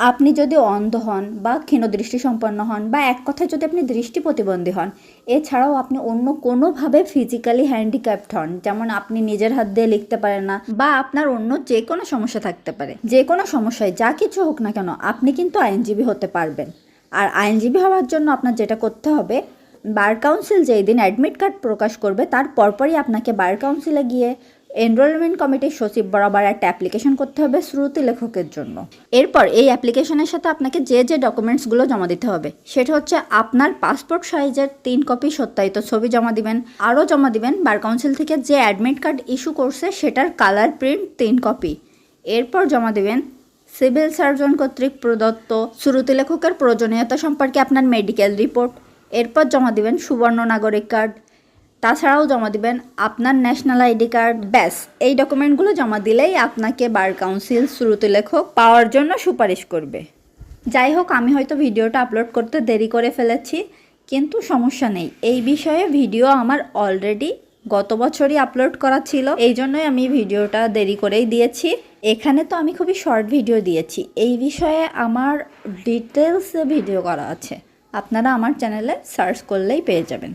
আপনি যদি অন্ধ হন বা ক্ষীণদৃষ্টি সম্পন্ন হন বা এক কথায় যদি আপনি দৃষ্টি প্রতিবন্ধী হন, এছাড়াও আপনি অন্য কোনোভাবে ফিজিক্যালি হ্যান্ডিক্যাপড হন। যেমন আপনি নিজের হাত দিয়ে লিখতে পারেন না বা আপনার অন্য যে কোনো সমস্যা থাকতে পারে। যে কোনো সমস্যায় যা কিছু হোক না কেন আপনি কিন্তু আইনজীবী হতে পারবেন। আর আইনজীবী হওয়ার জন্য আপনার যেটা করতে হবে, বার কাউন্সিল যেই দিন অ্যাডমিট কার্ড প্রকাশ করবে, তার পরপরই আপনাকে বার কাউন্সিলে গিয়ে এনরোলমেন্ট কমিটির সচিব বরাবর একটা অ্যাপ্লিকেশন করতে হবে শ্রুতি লেখকের জন্য। এরপর এই অ্যাপ্লিকেশনের সাথে আপনাকে যে যে ডকুমেন্টসগুলো জমা দিতে হবে, সেটা হচ্ছে আপনার পাসপোর্ট সাইজের তিন কপি সত্যায়িত ছবি জমা দিবেন, আরও জমা দিবেন, বার কাউন্সিল থেকে যে অ্যাডমিট কার্ড ইস্যু করছে সেটার কালার প্রিন্ট তিন কপি এরপর জমা দিবেন সিভিল সার্জন কর্তৃক প্রদত্ত শ্রুতি লেখকের প্রয়োজনীয়তা সম্পর্কে আপনার মেডিকেল রিপোর্ট এরপর জমা দিবেন সুবর্ণ নাগরিক কার্ড তাছাড়াও জমা দিবেন আপনার ন্যাশনাল আইডি কার্ড ব্যাস। এই ডকুমেন্টগুলো জমা দিলেই আপনাকে বার কাউন্সিল শ্রুতি লেখক পাওয়ার জন্য সুপারিশ করবে। যাই হোক, আমি হয়তো ভিডিওটা আপলোড করতে দেরি করে ফেলেছি, কিন্তু সমস্যা নেই। এই বিষয়ে ভিডিও আমার অলরেডি গত বছরই আপলোড করা ছিল, এই জন্যই আমি ভিডিওটা দেরি করেই দিয়েছি। এখানে তো আমি খুবই শর্ট ভিডিও দিয়েছি। এই বিষয়ে আমার ডিটেলসে ভিডিও করা আছে। আপনারা আমার চ্যানেলে সার্চ করলেই পেয়ে যাবেন।